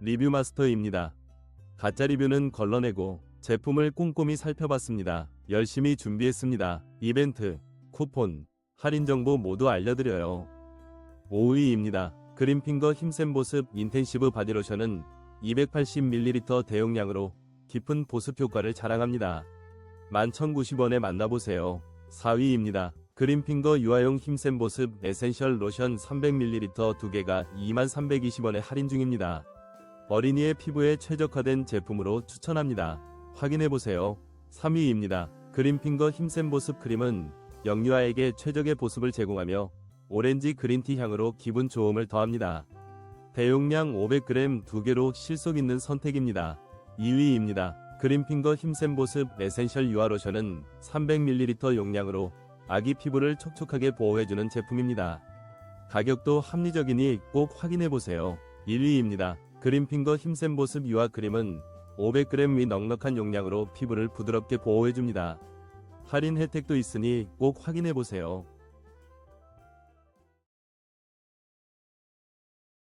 리뷰 마스터입니다. 가짜 리뷰는 걸러내고 제품을 꼼꼼히 살펴봤습니다. 열심히 준비했습니다. 이벤트, 쿠폰, 할인 정보 모두 알려드려요. 5위입니다. 그린핑거 힘센 보습 인텐시브 바디로션은 280ml 대용량으로 깊은 보습 효과를 자랑합니다. 11,090원에 만나보세요. 4위입니다. 그린핑거 유아용 힘센 보습 에센셜 로션 300ml 2개가 2320원에 할인 중입니다. 어린이의 피부에 최적화된 제품으로 추천합니다. 확인해보세요. 3위입니다. 그린핑거 힘센 보습 크림은 영유아에게 최적의 보습을 제공하며 오렌지 그린티 향으로 기분 좋음을 더합니다. 대용량 500g 2개로 실속 있는 선택입니다. 2위입니다. 그린핑거 힘센 보습 에센셜 유아 로션은 300ml 용량으로 아기 피부를 촉촉하게 보호해주는 제품입니다. 가격도 합리적이니 꼭 확인해보세요. 1위입니다. 그린핑거 힘센 보습 유아 크림은 500g 미 넉넉한 용량으로 피부를 부드럽게 보호해줍니다. 할인 혜택도 있으니 꼭 확인해보세요.